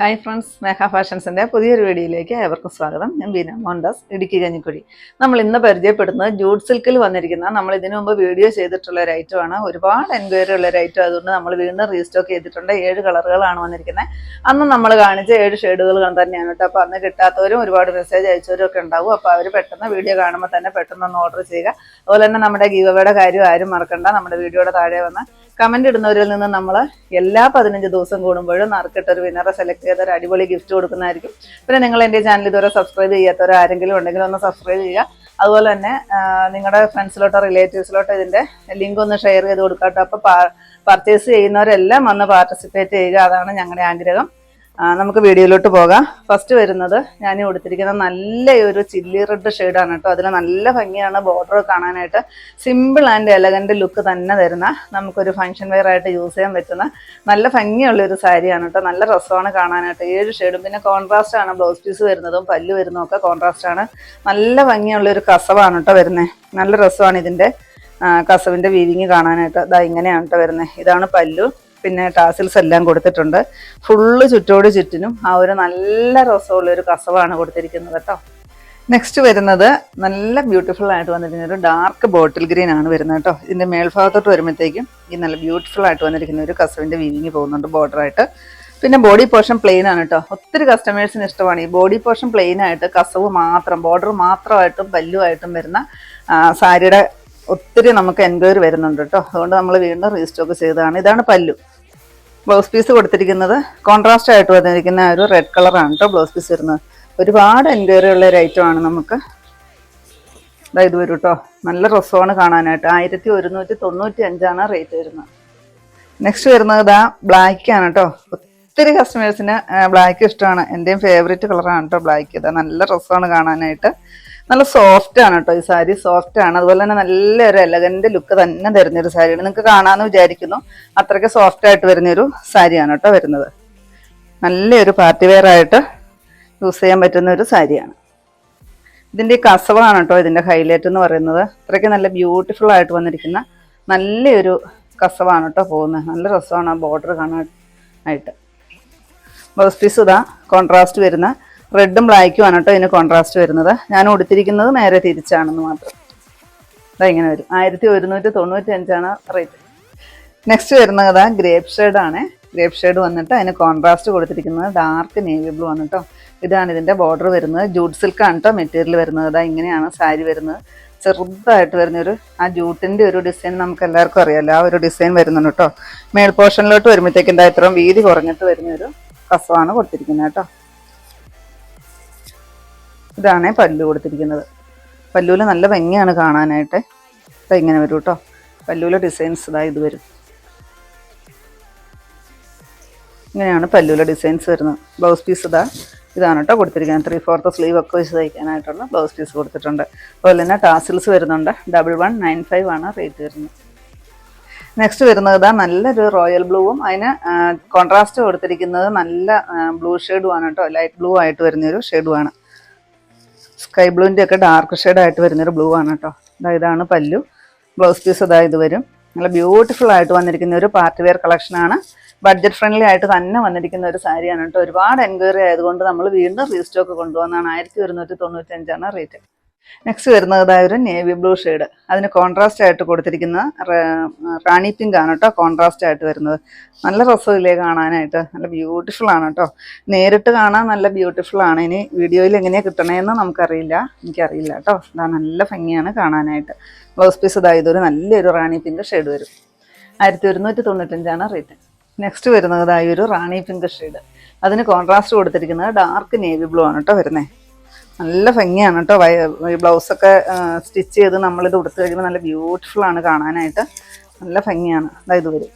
Hi friends സ്നേഹ ഫാഷൻസിന്റെ പുതിയൊരു വീഡിയോയിലേക്ക് ഏവർക്കും സ്വാഗതം. ഞാൻ ബീന മോഹൻദാസ് ഇടുക്കി കഞ്ഞിക്കുഴി. നമ്മൾ ഇന്ന് പരിചയപ്പെടുന്നത് ജൂഡ് സിൽക്കിൽ വന്നിരിക്കുന്ന നമ്മൾ ഇതിനു മുമ്പ് വീഡിയോ ചെയ്തിട്ടുള്ള ഒരു ഐറ്റമാണ് ഒരുപാട് എൻക്വയറി ഉള്ള ഒരു ഐറ്റം അതുകൊണ്ട് നമ്മൾ വീണ്ടും റീസ്റ്റോക്ക് ചെയ്തിട്ടുണ്ട്. ഏഴ് കളറുകളാണ് വന്നിരിക്കുന്നത്. അന്ന് നമ്മൾ കാണിച്ച ഏഴ് ഷെയ്ഡുകൾ തന്നെയാണ് കേട്ടോ. അപ്പോൾ അന്ന് കിട്ടാത്തവരും ഒരുപാട് മെസ്സേജ് അയച്ചവരും ഒക്കെ ഉണ്ടാവും. അപ്പോൾ അവർ പെട്ടെന്ന് വീഡിയോ കാണുമ്പോൾ തന്നെ പെട്ടെന്ന് ഒന്ന് ഓർഡർ ചെയ്യുക. അതുപോലെ തന്നെ നമ്മുടെ ഗീവയുടെ കാര്യം ആരും മറക്കണ്ട. നമ്മുടെ വീഡിയോയുടെ താഴെ വന്ന് കമന്റ് ഇടുന്നവരിൽ നിന്ന് നമ്മൾ എല്ലാ പതിനഞ്ച് ദിവസം കൂടുമ്പോഴും നറുക്കിട്ട് ഒരു വിന്നറെ സെലക്ട് ചെയ്ത ഒരു അടിപൊളി ഗിഫ്റ്റ് കൊടുക്കുന്നതായിരിക്കും. പിന്നെ നിങ്ങൾ എന്റെ ചാനൽ ഇതുവരെ സബ്സ്ക്രൈബ് ചെയ്യാത്തവരോ ആരെങ്കിലും ഉണ്ടെങ്കിൽ ഒന്ന് സബ്സ്ക്രൈബ് ചെയ്യുക. അതുപോലെ തന്നെ നിങ്ങളുടെ ഫ്രണ്ട്സിലോട്ടോ റിലേറ്റീവ്സിലോട്ടോ ഇതിന്റെ ലിങ്ക് ഒന്ന് ഷെയർ ചെയ്ത് കൊടുക്കാട്ടോ. അപ്പോൾ പർച്ചേസ് ചെയ്യുന്നവരെല്ലാം വന്ന് പാർട്ടിസിപ്പേറ്റ് ചെയ്യുക. അതാണ് ഞങ്ങളുടെ ആഗ്രഹം. നമുക്ക് വീഡിയോയിലോട്ട് പോകാം. ഫസ്റ്റ് വരുന്നത് ഞാൻ കൊടുത്തിരിക്കുന്ന നല്ല ഒരു ചില്ലി റെഡ് ഷെയ്ഡാണ് കേട്ടോ. അതിൽ നല്ല ഭംഗിയാണ് ബോർഡർ കാണാനായിട്ട്. സിമ്പിൾ ആൻഡ് എലഗന്റ് ലുക്ക് തന്നെ തരുന്ന നമുക്കൊരു ഫംഗ്ഷൻ വെയർ ആയിട്ട് യൂസ് ചെയ്യാൻ പറ്റുന്ന നല്ല ഭംഗിയുള്ള ഒരു സാരിയാണ് കേട്ടോ. നല്ല രസമാണ് കാണാനായിട്ട്. ഏഴ് ഷെയ്ഡും പിന്നെ കോൺട്രാസ്റ്റ് ആണ്. ബ്ലൗസ് പീസ് വരുന്നതും പല്ല് വരുന്നതും ഒക്കെ കോൺട്രാസ്റ്റ് ആണ്. നല്ല ഭംഗിയുള്ള ഒരു കസവാണ് കേട്ടോ വരുന്നത് നല്ല രസമാണ് ഇതിന്റെ കസവിന്റെ വീവിങ് കാണാനായിട്ട്. ഇതാ ഇങ്ങനെയാണ് കേട്ടോ വരുന്നത് ഇതാണ് പല്ലു. പിന്നെ ടാസിൽസ് എല്ലാം കൊടുത്തിട്ടുണ്ട്. ഫുള്ള് ചുറ്റോട് ചുറ്റിനും ആ ഒരു നല്ല രസമുള്ള ഒരു കസവാണ് കൊടുത്തിരിക്കുന്നത് കേട്ടോ. നെക്സ്റ്റ് വരുന്നത് നല്ല ബ്യൂട്ടിഫുൾ ആയിട്ട് വന്നിരിക്കുന്ന ഒരു ഡാർക്ക് ബോട്ടിൽ ഗ്രീൻ ആണ് വരുന്നത് കേട്ടോ. ഇതിന്റെ മേൽഭാഗത്തോട്ട് വരുമ്പോഴത്തേക്കും ഈ നല്ല ബ്യൂട്ടിഫുൾ ആയിട്ട് വന്നിരിക്കുന്ന ഒരു കസവിന്റെ വീവിങ് പോകുന്നുണ്ട് ബോർഡറായിട്ട് പിന്നെ ബോഡി പോർഷൻ പ്ലെയിൻ ആണ് കേട്ടോ. ഒത്തിരി കസ്റ്റമേഴ്സിന് ഇഷ്ടമാണ് ഈ ബോഡി പോർഷൻ പ്ലെയിൻ ആയിട്ട് കസവ് മാത്രം ബോർഡർ മാത്രമായിട്ടും പല്ലുമായിട്ടും വരുന്ന സാരിയുടെ ഒത്തിരി നമുക്ക് എൻക്വയറി വരുന്നുണ്ട് കേട്ടോ. അതുകൊണ്ട് നമ്മൾ വീണ്ടും റീസ്റ്റോക്ക് ചെയ്തതാണ്. ഇതാണ് പല്ലു. ബ്ലൗസ് പീസ് കൊടുത്തിരിക്കുന്നത്. കോൺട്രാസ്റ്റ് ആയിട്ട് വന്നിരിക്കുന്ന ഒരു റെഡ് കളറാണ് കേട്ടോ ബ്ലൗസ് പീസ് വരുന്നത്. ഒരുപാട് എൻക്വയറി ഉള്ള ഒരു ആണ് നമുക്ക്. ഇതാ ഇത് വരും കേട്ടോ നല്ല രസമാണ് കാണാനായിട്ട്. ആയിരത്തി ഒരുന്നൂറ്റി തൊണ്ണൂറ്റി അഞ്ചാണ് റേറ്റ് വരുന്നത്. നെക്സ്റ്റ് വരുന്നത് ഇതാ ബ്ലാക്ക് ആണ് കേട്ടോ ഒത്തിരി കസ്റ്റമേഴ്സിന് ബ്ലാക്ക് ഇഷ്ടമാണ്. എന്റെയും ഫേവറേറ്റ് കളറാണ് കേട്ടോ ബ്ലാക്ക് ഇതാ നല്ല രസമാണ് കാണാനായിട്ട്. നല്ല സോഫ്റ്റ് ആണ് കേട്ടോ ഈ സാരി സോഫ്റ്റ് ആണ്. അതുപോലെ തന്നെ നല്ലൊരു എലഗന്റ് ലുക്ക് തന്നെ തരുന്നൊരു സാരിയാണ് നിങ്ങൾക്ക് കാണാമെന്ന് വിചാരിക്കുന്നു. അത്രയ്ക്ക് സോഫ്റ്റ് ആയിട്ട് വരുന്നൊരു സാരിയാണ് കേട്ടോ വരുന്നത്. നല്ലൊരു പാർട്ടി വെയർ ആയിട്ട് യൂസ് ചെയ്യാൻ പറ്റുന്ന ഒരു സാരിയാണ് ഇതിന്റെ ഈ കസവാണ് കേട്ടോ ഇതിന്റെ ഹൈലൈറ്റ് എന്ന് പറയുന്നത്. അത്രയ്ക്ക് നല്ല ബ്യൂട്ടിഫുൾ ആയിട്ട് വന്നിരിക്കുന്ന നല്ലൊരു കസവാണ് കേട്ടോ പോകുന്നത്. നല്ല രസമാണ് ആ ബോർഡർ കാണാൻ ആയിട്ട്. ബ്ലൗസ് പീസ് ഇതാ കോൺട്രാസ്റ്റ് വരുന്ന റെഡും ബ്ലാക്കും ആണ് കേട്ടോ ഇതിന് കോൺട്രാസ്റ്റ് വരുന്നത്. ഞാൻ ഉടുത്തിരിക്കുന്നത് നേരെ തിരിച്ചാണെന്ന് മാത്രം. അതാ ഇങ്ങനെ വരും. ആയിരത്തി ഒരുന്നൂറ്റി തൊണ്ണൂറ്റി അഞ്ചാണ് റേറ്റ് നെക്സ്റ്റ് വരുന്നത് കഥ ഗ്രേപ്പ് ആണ്. ഗ്രേപ്പ് ഷെയ്ഡ് വന്നിട്ട് അതിന് കോൺട്രാസ്റ്റ് കൊടുത്തിരിക്കുന്നത് ഡാർക്ക് നേവി ബ്ലൂ ആണ് കേട്ടോ. ഇതാണ് ഇതിന്റെ ബോർഡർ വരുന്നത്. ജൂട്ട് സിൽക്ക് ആണ് കേട്ടോ മെറ്റീരിയൽ വരുന്നത്. അതാ ഇങ്ങനെയാണ് സാരി വരുന്നത്. ചെറുതായിട്ട് വരുന്നൊരു ആ ജൂട്ടിന്റെ ഒരു ഡിസൈൻ നമുക്ക് എല്ലാവർക്കും അറിയാമല്ലോ ആ ഒരു ഡിസൈൻ വരുന്നുണ്ട് കേട്ടോ. മേൾ പോർഷനിലോട്ട് വരുമ്പോഴത്തേക്കും ഇത്രയും വീതി കുറഞ്ഞിട്ട് വരുന്നൊരു കസവാണ് കൊടുത്തിരിക്കുന്നത് കേട്ടോ. ഇതാണ് പല്ലു കൊടുത്തിരിക്കുന്നത്. പല്ലുവിൽ നല്ല ഭംഗിയാണ് കാണാനായിട്ട്. ഇതാ ഇങ്ങനെ വരും കേട്ടോ പല്ലുവിലെ ഡിസൈൻസ് ഇതാ ഇത് വരും. ഇങ്ങനെയാണ് പല്ലുവിലെ ഡിസൈൻസ് വരുന്നത്. ബ്ലൗസ് പീസ് ഇതാ ഇതാണ് കേട്ടോ കൊടുത്തിരിക്കുന്നത്. ത്രീ ഫോർത്ത് സ്ലീവ് ഒക്കെ വെച്ച് തയ്ക്കാനായിട്ടുള്ള ബ്ലൗസ് പീസ് കൊടുത്തിട്ടുണ്ട്. അതുപോലെ തന്നെ ടാസിൽസ് വരുന്നുണ്ട്. ഡബിൾ വൺ നയൻ ഫൈവ് ആണ് റേറ്റ് വരുന്നത്. നെക്സ്റ്റ് വരുന്നത് ഇതാ നല്ലൊരു റോയൽ ബ്ലൂവും അതിന് കോൺട്രാസ്റ്റ് കൊടുത്തിരിക്കുന്നത് നല്ല ബ്ലൂ ഷെയ്ഡുമാണ് കേട്ടോ ലൈറ്റ് ബ്ലൂ ആയിട്ട് വരുന്നൊരു ഷെയ്ഡുമാണ് സ്കൈ ബ്ലൂവിന്റെ ഒക്കെ ഡാർക്ക് ഷെയ്ഡ് ആയിട്ട് വരുന്നൊരു ബ്ലൂ ആണ് കേട്ടോ. ഇതാ ഇതാണ് പല്ലു. ബ്ലൗസ് പീസ് ഇത് വരും. നല്ല ബ്യൂട്ടിഫുൾ ആയിട്ട് വന്നിരിക്കുന്ന ഒരു പാർട്ടി വെയർ കളക്ഷനാണ് ബഡ്ജറ്റ് ഫ്രണ്ട്ലി ആയിട്ട് തന്നെ വന്നിരിക്കുന്ന ഒരു സാരിയാണ് കേട്ടോ. ഒരുപാട് എൻക്വയറി ആയതുകൊണ്ട് നമ്മൾ വീണ്ടും റീസ്റ്റോക്ക് കൊണ്ടുവന്നാണ് ആയിരത്തി ഒരുന്നൂറ്റി തൊണ്ണൂറ്റി അഞ്ചാണ് റേറ്റ്. നെക്സ്റ്റ് വരുന്നത് ഒരു നേവി ബ്ലൂ ഷെയ്ഡ് അതിന് കോൺട്രാസ്റ്റ് ആയിട്ട് കൊടുത്തിരിക്കുന്ന റാണി പിങ്ക് ആണ് കേട്ടോ കോൺട്രാസ്റ്റ് ആയിട്ട് വരുന്നത്. നല്ല രസമില്ലേ കാണാനായിട്ട്. നല്ല ബ്യൂട്ടിഫുൾ ആണ് കേട്ടോ നേരിട്ട് കാണാൻ നല്ല ബ്യൂട്ടിഫുൾ ആണ്. ഇനി വീഡിയോയിൽ എങ്ങനെയാണ് കിട്ടണേന്ന് നമുക്കറിയില്ല. എനിക്കറിയില്ല കേട്ടോ ഇതാ നല്ല ഭംഗിയാണ് കാണാനായിട്ട്. ബ്ലൗസ് പീസ് ഇതാ ഇതൊരു നല്ലൊരു റാണി പിങ്ക് ഷെയ്ഡ് വരും. ആയിരത്തി ഒരുന്നൂറ്റി തൊണ്ണൂറ്റഞ്ചാണ് റേറ്റ് നെക്സ്റ്റ് വരുന്നത് ഇതാ ഒരു റാണി പിങ്ക് ഷെയ്ഡ് അതിന് കോൺട്രാസ്റ്റ് കൊടുത്തിരിക്കുന്നത് ഡാർക്ക് നേവി ബ്ലൂ ആണ് കേട്ടോ വരുന്നത് നല്ല ഭംഗിയാണ് കേട്ടോ. ഈ ബ്ലൗസൊക്കെ സ്റ്റിച്ച് ചെയ്ത് നമ്മളിത് ഉടുത്ത് കഴിയുമ്പോൾ നല്ല ബ്യൂട്ടിഫുൾ ആണ് കാണാനായിട്ട്. നല്ല ഭംഗിയാണ്. അതായത് വരും.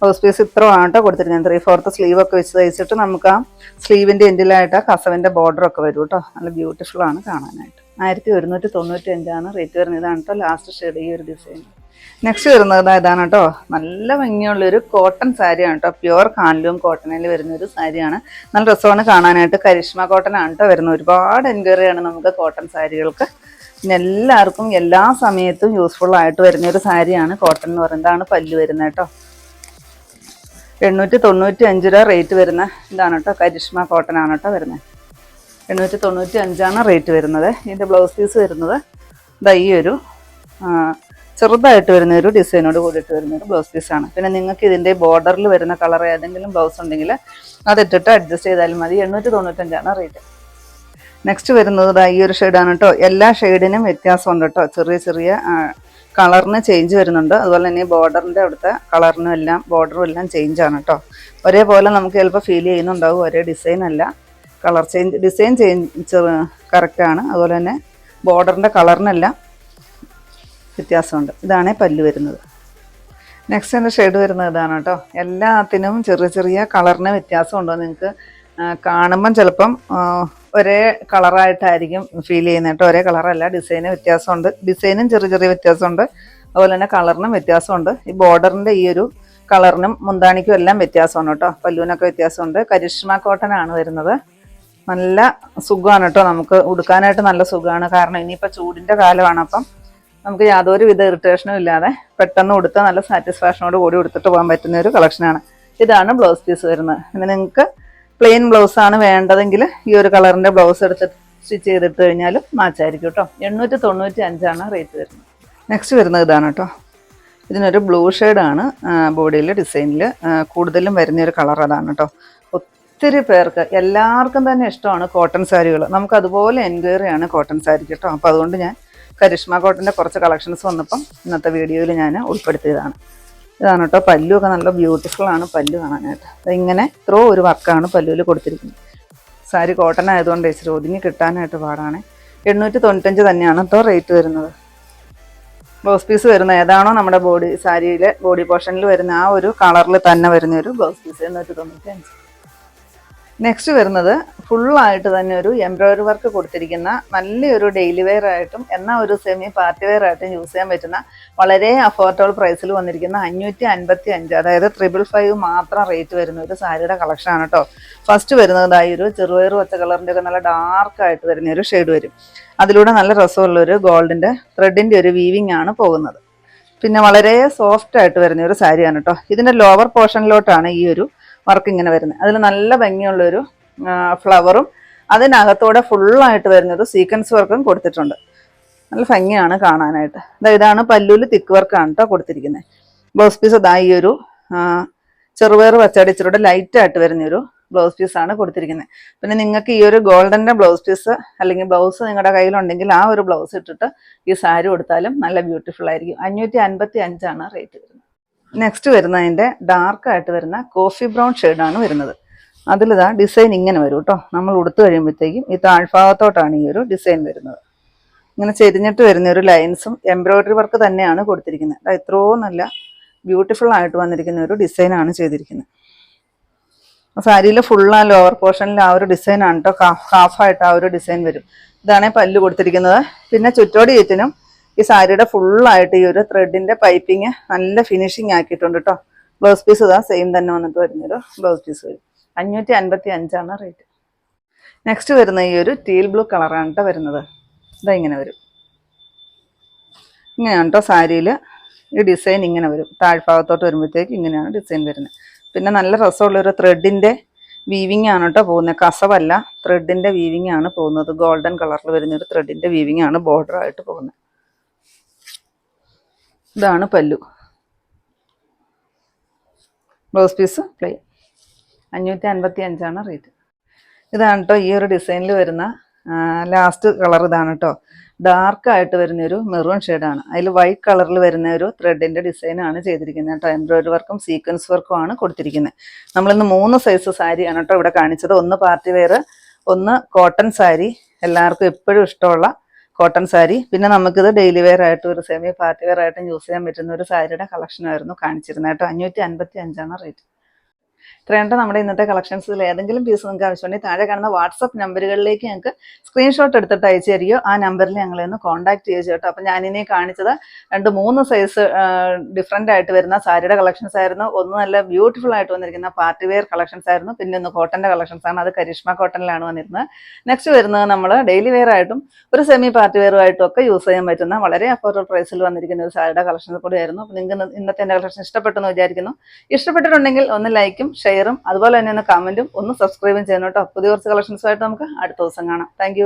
ബ്ലൗസ് പീസ് ഇത്രയാണ് കേട്ടോ കൊടുത്തിരിക്കുന്നത്. ത്രീ ഫോർത്ത് സ്ലീവ് ഒക്കെ വെച്ച് തയ്ച്ചിട്ട് നമുക്ക് ആ സ്ലീവിന്റെ എൻഡിലായിട്ട് ആ കസവിന്റെ ഒക്കെ വരും കേട്ടോ. നല്ല ബ്യൂട്ടിഫുൾ ആണ് കാണാനായിട്ട്. ആയിരത്തി ഒരുന്നൂറ്റി തൊണ്ണൂറ്റി അഞ്ചാണ് റേറ്റ് വരുന്നത്. ഇതാണ് കേട്ടോ ലാസ്റ്റ് ഷെയ്ഡ് ഈ ഒരു ഡിസൈൻ നെക്സ്റ്റ് വരുന്നത് ഇതാണ് കേട്ടോ നല്ല ഭംഗിയുള്ള ഒരു കോട്ടൺ സാരിയാണ് കേട്ടോ പ്യുവർ കാൻലൂം കോട്ടണിൽ വരുന്ന ഒരു സാരിയാണ്. നല്ല രസമാണ് കാണാനായിട്ട്. കരിഷ്മ കോട്ടൺ ആണ് കേട്ടോ വരുന്നത്. ഒരുപാട് എൻക്വയറിയാണ് നമുക്ക് കോട്ടൺ സാരികൾക്ക്. എല്ലാവർക്കും എല്ലാ സമയത്തും യൂസ്ഫുൾ ആയിട്ട് വരുന്ന ഒരു സാരിയാണ് കോട്ടൺ എന്ന് പറയുന്നതാണ് പല്ല് വരുന്നത് കേട്ടോ എണ്ണൂറ്റി തൊണ്ണൂറ്റി അഞ്ച് രൂപ റേറ്റ് വരുന്ന ഇതാണ് കേട്ടോ കരിഷ്മ കോട്ടൺ ആണ് കേട്ടോ വരുന്നത്. എണ്ണൂറ്റി തൊണ്ണൂറ്റി അഞ്ചാണ് റേറ്റ് വരുന്നത്. ഇതിന്റെ ബ്ലൗസ് പീസ് വരുന്നത്. ഇതാ ഈ ഒരു ചെറുതായിട്ട് വരുന്ന ഒരു ഡിസൈനോട് കൂടിയിട്ട് വരുന്ന ഒരു ബ്ലൗസ് പീസാണ് പിന്നെ നിങ്ങൾക്ക് ഇതിന്റെ ബോർഡറിൽ വരുന്ന കളർ ഏതെങ്കിലും ബ്ലൗസ് ഉണ്ടെങ്കിൽ അതിട്ടിട്ട് അഡ്ജസ്റ്റ് ചെയ്താലും മതി. എണ്ണൂറ്റി തൊണ്ണൂറ്റഞ്ചാണ് റേറ്റ് നെക്സ്റ്റ് വരുന്നത് ഈ ഒരു ഷെയ്ഡാണ് കേട്ടോ എല്ലാ ഷെയ്ഡിനും വ്യത്യാസമുണ്ട് കേട്ടോ ചെറിയ ചെറിയ കളറിന് ചേഞ്ച് വരുന്നുണ്ട്. അതുപോലെ തന്നെ ബോർഡറിന്റെ അവിടുത്തെ കളറിനും എല്ലാം ബോർഡറും എല്ലാം ചേഞ്ച് ആണ് കേട്ടോ ഒരേപോലെ നമുക്ക് ചിലപ്പോൾ ഫീൽ ചെയ്യുന്നുണ്ടാവും. ഒരേ ഡിസൈൻ അല്ല. കളർ ചേഞ്ച് ഡിസൈൻ ചേഞ്ച് കറക്റ്റാണ് അതുപോലെ തന്നെ ബോർഡറിന്റെ കളറിനെല്ലാം വ്യത്യാസമുണ്ട്. ഇതാണ് പല്ല് വരുന്നത്. നെക്സ്റ്റ് എന്റെ ഷെയ്ഡ് വരുന്നത് ഇതാണ് കേട്ടോ. എല്ലാത്തിനും ചെറിയ ചെറിയ കളറിന് വ്യത്യാസമുണ്ടോ. നിങ്ങൾക്ക് കാണുമ്പം ചിലപ്പം ഒരേ കളറായിട്ടായിരിക്കും ഫീൽ ചെയ്യുന്നത് കേട്ടോ. ഒരേ കളറല്ല ഡിസൈന് വ്യത്യാസമുണ്ട്. ഡിസൈനും ചെറിയ ചെറിയ വ്യത്യാസമുണ്ട്. അതുപോലെ തന്നെ കളറിനും വ്യത്യാസമുണ്ട്. ഈ ബോർഡറിന്റെ ഈ ഒരു കളറിനും മുന്താണിക്കും എല്ലാം വ്യത്യാസമാണ് കേട്ടോ. പല്ലുവിനൊക്കെ വ്യത്യാസമുണ്ട്. കരിഷ്മ കോട്ടനാണ് വരുന്നത്. നല്ല സുഖമാണ് കേട്ടോ. നമുക്ക് ഉടുക്കാനായിട്ട് നല്ല സുഖമാണ്. കാരണം ഇനിയിപ്പോൾ ചൂടിന്റെ കാലമാണ് അപ്പം നമുക്ക് യാതൊരു വിധ ഇറിറ്റേഷനും ഇല്ലാതെ പെട്ടെന്ന് ഉടുത്ത നല്ല സാറ്റിസ്ഫാക്ഷനോട് കൂടി ഉടുത്തിട്ട് പോകാൻ പറ്റുന്ന ഒരു കളക്ഷനാണ് ഇതാണ് ബ്ലൗസ് പീസ് വരുന്നത്. പിന്നെ നിങ്ങൾക്ക് പ്ലെയിൻ ബ്ലൗസ് ആണ് വേണ്ടതെങ്കിൽ ഈ ഒരു കളറിന്റെ ബ്ലൗസ് എടുത്ത് സ്റ്റിച്ച് ചെയ്തിട്ട് കഴിഞ്ഞാലും മാച്ചായിരിക്കും കേട്ടോ എണ്ണൂറ്റി തൊണ്ണൂറ്റി അഞ്ചാണ് റേറ്റ് വരുന്നത്. നെക്സ്റ്റ് വരുന്നത് ഇതാണ് കേട്ടോ ഇതിനൊരു ബ്ലൂ ഷെയ്ഡാണ് ബോഡിയിൽ ഡിസൈനിൽ കൂടുതലും വരുന്ന ഒരു കളർ അതാണ് കേട്ടോ ഒത്തിരി പേർക്ക് എല്ലാവർക്കും തന്നെ ഇഷ്ടമാണ് കോട്ടൺ സാരികൾ നമുക്ക് അതുപോലെ എൻക്വയറി ആണ് കോട്ടൺ സാരി കേട്ടോ അപ്പോൾ അതുകൊണ്ട് ഞാൻ കരിഷ്മ കോട്ടന്റെ കുറച്ച് കളക്ഷൻസ് വന്നപ്പം ഇന്നത്തെ വീഡിയോയിൽ ഞാൻ ഉൾപ്പെടുത്തിയതാണ്. ഇതാണ് കേട്ടോ പല്ലുമൊക്കെ നല്ല ബ്യൂട്ടിഫുൾ ആണ് പല്ലു കാണാനായിട്ട്. ദാ ഇങ്ങനെ ഇത്രോ ഒരു വർക്കാണ് പല്ലുവിൽ കൊടുത്തിരിക്കുന്നത്. സാരി കോട്ടൺ ആയതുകൊണ്ട് ഇച്ചിരി ഒതുങ്ങി കിട്ടാനായിട്ട് പാടാണ്. എണ്ണൂറ്റി തൊണ്ണൂറ്റഞ്ച് തന്നെയാണ് കേട്ടോ റേറ്റ് വരുന്നത്. ബ്ലൗസ് പീസ് വരുന്ന ഏതാണോ നമ്മുടെ ബോഡി സാരിയിലെ ബോഡി പോർഷനിൽ വരുന്ന ആ ഒരു കളറിൽ തന്നെ വരുന്ന ഒരു ബ്ലൗസ് പീസ് എണ്ണൂറ്റി തൊണ്ണൂറ്റി അഞ്ച് നെക്സ്റ്റ് വരുന്നത് ഫുള്ളായിട്ട് തന്നെ ഒരു എംബ്രോയ്ഡറി വർക്ക് കൊടുത്തിരിക്കുന്ന നല്ലൊരു ഡെയിലി വെയർ ആയിട്ടും എന്നാൽ ഒരു സെമി പാർട്ടി വെയർ ആയിട്ടും യൂസ് ചെയ്യാൻ പറ്റുന്ന വളരെ അഫോർഡബിൾ പ്രൈസിൽ വന്നിരിക്കുന്ന അഞ്ഞൂറ്റി അൻപത്തി അഞ്ച് അതായത് ട്രിപ്പിൾ ഫൈവ് മാത്രം റേറ്റ് വരുന്ന ഒരു സാരിയുടെ കളക്ഷനാണ് കേട്ടോ ഫസ്റ്റ് വരുന്നതായി ഒരു ചെറുപയർ പച്ച കളറിന്റെ ഒക്കെ നല്ല ഡാർക്ക് ആയിട്ട് വരുന്ന ഒരു ഷെയ്ഡ് വരും. അതിലൂടെ നല്ല രസമുള്ള ഒരു ഗോൾഡിന്റെ ത്രെഡിന്റെ ഒരു വീവിംഗ് ആണ് പോകുന്നത്. പിന്നെ വളരെ സോഫ്റ്റ് ആയിട്ട് വരുന്ന ഒരു സാരിയാണ് കേട്ടോ ഇതിന്റെ ലോവർ പോർഷനിലോട്ടാണ് ഈ ഒരു വർക്ക് ഇങ്ങനെ വരുന്നത്. അതിൽ നല്ല ഭംഗിയുള്ളൊരു ഫ്ലവറും അതിനകത്തൂടെ ഫുള്ളായിട്ട് വരുന്നൊരു സീക്വൻസ് വർക്കും കൊടുത്തിട്ടുണ്ട്. നല്ല ഭംഗിയാണ് കാണാനായിട്ട്. ഇതാണ് പല്ലൂൽ തിക്ക് വർക്കാണ് കേട്ടോ കൊടുത്തിരിക്കുന്നത് ബ്ലൗസ് പീസ് അതാ ഈ ഒരു ചെറുപയർ പച്ചടിച്ചിലൂടെ ലൈറ്റ് ആയിട്ട് വരുന്നൊരു ബ്ലൗസ് പീസാണ് കൊടുത്തിരിക്കുന്നത് പിന്നെ നിങ്ങൾക്ക് ഈ ഒരു ഗോൾഡന്റെ ബ്ലൗസ് പീസ് അല്ലെങ്കിൽ ബ്ലൗസ് നിങ്ങളുടെ കയ്യിലുണ്ടെങ്കിൽ ആ ഒരു ബ്ലൗസ് ഇട്ടിട്ട് ഈ സാരി കൊടുത്താലും നല്ല ബ്യൂട്ടിഫുൾ ആയിരിക്കും. അഞ്ഞൂറ്റി അൻപത്തി അഞ്ചാണ് റേറ്റ് വരുന്നത്. നെക്സ്റ്റ് വരുന്നതിന്റെ ഡാർക്ക് ആയിട്ട് വരുന്ന കോഫി ബ്രൗൺ ഷെയ്ഡാണ് വരുന്നത്. അതിലിതാ ഡിസൈൻ ഇങ്ങനെ വരും കേട്ടോ നമ്മൾ ഉടുത്തു കഴിയുമ്പോഴത്തേക്കും ഈ താഴ്ഭാഗത്തോട്ടാണ് ഈ ഒരു ഡിസൈൻ വരുന്നത്. ഇങ്ങനെ ചെരിഞ്ഞിട്ട് വരുന്ന ഒരു ലൈൻസും എംബ്രോയിഡറി വർക്ക് തന്നെയാണ് കൊടുത്തിരിക്കുന്നത്. അത് എത്രയോ നല്ല ബ്യൂട്ടിഫുൾ ആയിട്ട് വന്നിരിക്കുന്ന ഒരു ഡിസൈനാണ് ചെയ്തിരിക്കുന്നത്. സാരിയിൽ ഫുൾ ആ ലോവർ പോർഷനിൽ ആ ഒരു ഡിസൈനാണ് കേട്ടോ ഹാഫായിട്ട് ആ ഒരു ഡിസൈൻ വരും. ഇതാണ് പല്ല് കൊടുത്തിരിക്കുന്നത്. പിന്നെ ചുറ്റോടി ചുറ്റിനും ഈ സാരിയുടെ ഫുള്ളായിട്ട് ഈ ഒരു ത്രെഡിന്റെ പൈപ്പിങ് നല്ല ഫിനിഷിങ് ആക്കിയിട്ടുണ്ട് കേട്ടോ ബ്ലൗസ് പീസ് ഇതാ സെയിം തന്നെ വന്നിട്ട് വരുന്നൊരു ബ്ലൗസ് പീസ് വരും. അഞ്ഞൂറ്റി അൻപത്തി അഞ്ചാണ് റേറ്റ് നെക്സ്റ്റ് വരുന്ന ഈ ഒരു ടീൽ ബ്ലൂ കളറാണ് കേട്ടോ വരുന്നത്. ഇതാ ഇങ്ങനെ വരും. ഇങ്ങനെയാണ് കേട്ടോ സാരിയിൽ ഈ ഡിസൈൻ ഇങ്ങനെ വരും. താഴ്ഭാഗത്തോട്ട് വരുമ്പോഴത്തേക്ക് ഇങ്ങനെയാണ് ഡിസൈൻ വരുന്നത്. പിന്നെ നല്ല രസമുള്ള ഒരു ത്രെഡിന്റെ വീവിങ് ആണ് കേട്ടോ പോകുന്നത്. കസവല്ല ത്രെഡിന്റെ വീവിങ് ആണ് പോകുന്നത്. ഗോൾഡൻ കളറിൽ വരുന്ന ഒരു ത്രെഡിന്റെ വീവിങ് ആണ് ബോർഡർ ആയിട്ട് പോകുന്നത്. ഇതാണ് പല്ലു. ബ്ലൗസ് പീസ് പ്ലെയിൻ അഞ്ഞൂറ്റി അൻപത്തി അഞ്ചാണ് റേറ്റ് ഇതാണ് കേട്ടോ ഈ ഒരു ഡിസൈനിൽ വരുന്ന ലാസ്റ്റ് കളർ ഇതാണ് കേട്ടോ ഡാർക്ക് ആയിട്ട് വരുന്ന ഒരു മെറൂൺ ഷെയ്ഡാണ് അതിൽ വൈറ്റ് കളറിൽ വരുന്ന ഒരു ത്രെഡിന്റെ ഡിസൈനാണ് ചെയ്തിരിക്കുന്നത് കേട്ടോ എംബ്രോയിഡറി വർക്കും സീക്വൻസ് വർക്കും ആണ് കൊടുത്തിരിക്കുന്നത് നമ്മളിന്ന് മൂന്ന് സൈസ് സാരിയാണ് കേട്ടോ ഇവിടെ കാണിച്ചത്. ഒന്ന് പാർട്ടി വെയർ ഒന്ന് കോട്ടൺ സാരി എല്ലാവർക്കും എപ്പോഴും ഇഷ്ടമുള്ള കോട്ടൺ സാരി പിന്നെ നമുക്കിത് ഡെയിലി വെയർ ആയിട്ട് ഒരു സെമി പാർട്ടി വെയർ ആയിട്ടും യൂസ് ചെയ്യാൻ പറ്റുന്ന ഒരു സാരിയുടെ കളക്ഷനായിരുന്നു കാണിച്ചിരുന്നത് കേട്ടോ. അഞ്ഞൂറ്റി അൻപത്തി അഞ്ചാണ് റേറ്റ് ഇത്രയുണ്ട് നമ്മുടെ ഇന്നത്തെ കളക്ഷൻസിൽ ഏതെങ്കിലും പീസ് നിങ്ങൾക്ക് ആവശ്യമുണ്ടെങ്കിൽ താഴെ കാണുന്ന വാട്സപ്പ് നമ്പറുകളിലേക്ക് ഞങ്ങൾക്ക് സ്ക്രീൻഷോട്ട് എടുത്തിട്ട് അയച്ചു തരികയോ ആ നമ്പറിൽ ഞങ്ങളെ ഒന്ന് കോൺടാക്ട് ചെയ്യുക കേട്ടോ. അപ്പം ഞാനിനി കാണിച്ചത് രണ്ട് മൂന്ന് സൈസ് ഡിഫറെന്റ് ആയിട്ട് വരുന്ന സാരിയുടെ കളക്ഷൻസ് ആയിരുന്നു. ഒന്ന് നല്ല ബ്യൂട്ടിഫുൾ ആയിട്ട് വന്നിരിക്കുന്ന പാർട്ടി വെയർ കളക്ഷൻസ് ആയിരുന്നു. പിന്നെ ഒന്ന് കോട്ടന്റെ കളക്ഷൻസ് ആണ്. അത് കരിഷ്മ കോട്ടണിലാണ് വന്നിരുന്നത്. നെക്സ്റ്റ് വരുന്നത് നമ്മൾ ഡെയിലി വെയർ ആയിട്ടും ഒരു സെമി പാർട്ടി വെയറും ആയിട്ടും ഒക്കെ യൂസ് ചെയ്യാൻ പറ്റുന്ന വളരെ അഫോർഡബിൾ പ്രൈസിൽ വന്നിരിക്കുന്ന ഒരു സാരിയുടെ കളക്ഷൻസ് കൂടി ആയിരുന്നു. അപ്പോൾ നിങ്ങൾക്ക് ഇന്നത്തെ എന്റെ കളക്ഷൻ ഇഷ്ടപ്പെട്ടെന്ന് വിചാരിക്കുന്നു. ഇഷ്ടപ്പെട്ടിട്ടുണ്ടെങ്കിൽ ഒന്ന് ലൈക്കും ഷെയറും അതുപോലെ തന്നെ ഒന്ന് കമന്റും ഒന്ന് സബ്സ്ക്രൈബും ചെയ്യണം കേട്ടോ. പുതിയ കുറച്ച് കളക്ഷൻസുമായിട്ട് നമുക്ക് അടുത്ത ദിവസം കാണാം. താങ്ക്